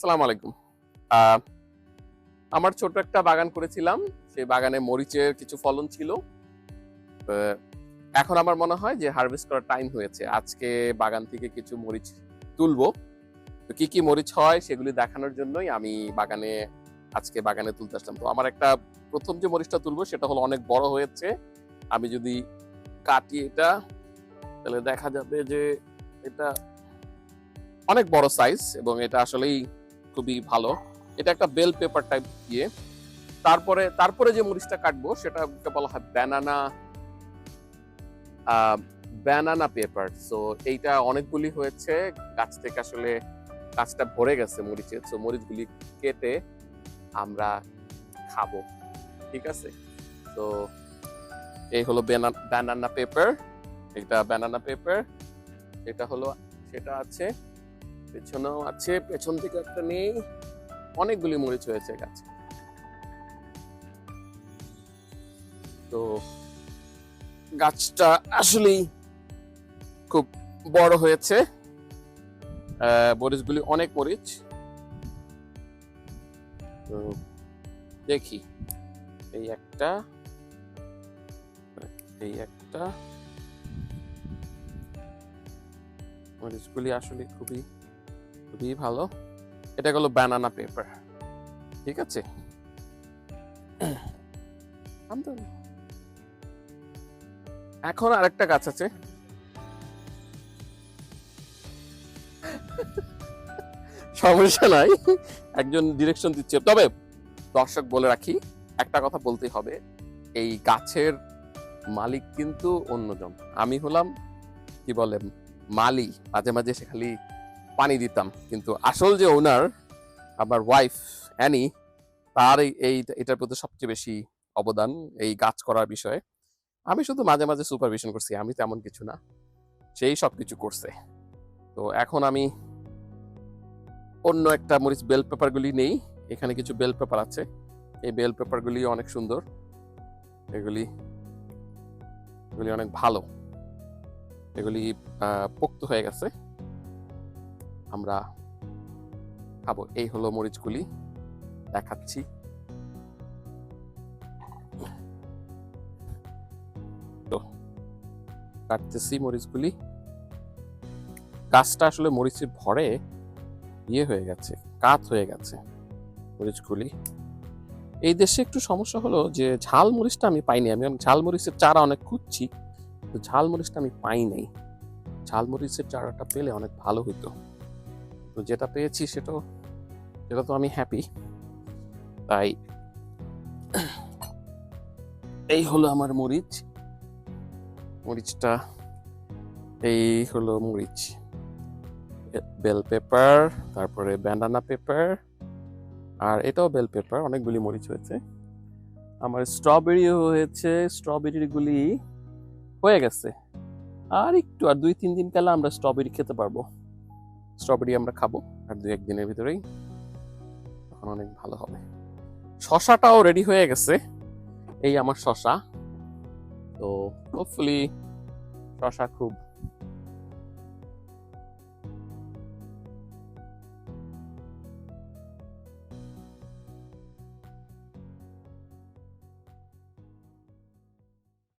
সালাম আলাইকুম। আমার ছোট একটা বাগান করেছিলাম। সেই বাগানে মরিচের কিছু ফলন ছিল। এখন আমার মনে হয় যে হারভেস্ট করার টাইম হয়েছে। আজকে বাগান থেকে কিছু মরিচ তুলবো। তো কি কি মরিচ হয় সেগুলি দেখানোর জন্যই আমি বাগানে, আজকে বাগানে তুলতে আসলাম। তো আমার একটা প্রথম যে মরিচটা তুলবো সেটা হলো অনেক বড় হয়েছে। আমি যদি কাটি এটা, তাহলে দেখা যাবে যে এটা অনেক বড় সাইজ এবং এটা আসলেই খুবই ভালো। এটা একটা বেল পেপার টাইপ দিয়ে তারপরে তারপরে যে মরিচটা কাটবো, সেটা বলা হয় ব্যানানা ব্যানানা পেপার সো এইটা অনেকগুলি হয়েছে। গাছ থেকে আসলে গাছটা ভরে গেছে মরিচের সো মরিচগুলি কেটে আমরা খাব। ঠিক আছে? তো এই হলো ব্যানানা পেপার এটা ব্যানানা পেপার এটা হলো, সেটা আছে পেছনেও আছে, পেছন থেকে একটা নেই। অনেকগুলি মরিচ হয়েছে গাছে। তো গাছটা আসলেই খুব বড় হয়েছে। মরিচগুলি অনেক মরিচ। তো দেখি, এই একটা এই একটা। মরিচগুলি আসলে খুবই খুবই ভালো। এটা হলো ব্যানানা পেপার ঠিক আছে। এখন আরেকটা গাছ আছে। সমস্যা নাই। একজন ডিরেকশন দিচ্ছে। তবে দর্শক বলে রাখি, একটা কথা বলতেই হবে, এই গাছের মালিক কিন্তু অন্যজন। আমি হলাম, কি বলে, মালি। মাঝে মাঝে সে খালি পানি দিতাম। কিন্তু আসল যে ওনার আমার ওয়াইফ অ্যানি তার এই এটার প্রতি সবচেয়ে বেশি অবদান এই গাছ করার বিষয়ে। আমি শুধু মাঝে মাঝে সুপারভিশন করছি, আমি তেমন কিছু না। সেই সব কিছু করছে। তো এখন আমি অন্য একটা মরিচ বেল পেপারগুলি নেই। এখানে কিছু বেল পেপার আছে। এই বেল পেপারগুলি অনেক সুন্দর। এগুলি এগুলি অনেক ভালো। এগুলি পোক্ত হয়ে গেছে। আমরা খাব। এই হলো মরিচগুলি। দেখাচ্ছি। তো, কাটতেছি মরিচগুলি। গাছটা আসলে মরিচের ভরে ইয়ে হয়ে গেছে, কাত হয়ে গেছে মরিচগুলি। এই দেশে একটু সমস্যা হলো যে, ঝাল মরিচটা আমি পাইনি। আমি ঝাল মরিচের চারা অনেক খুঁজছি, তো ঝাল মরিচটা আমি পাই নাই। ঝাল মরিচের চারাটা পেলে অনেক ভালো হতো তো যেটা পেয়েছি সেটাও সেটা তো আমি হ্যাপি তাই, এই হলো আমার মরিচ। মরিচটা, এই হলো মরিচ। বেল পেপার তারপরে ব্যান্ডানা পেপার আর এটাও বেল পেপার অনেকগুলি মরিচ হয়েছে। আমার স্ট্রবেরিও হয়েছে স্ট্রবেরিগুলি হয়ে গেছে। আর একটু, আর দুই, তিন দিন কালে আমরা স্ট্রবেরি খেতে পারব। স্ট্রবেরি আমরা খাব, আর দু একদিনের ভিতরেই তখন অনেক ভালো হবে। শশাটাও রেডি হয়ে গেছে, এই আমার শশা। তো হোপফুলি শশা খুব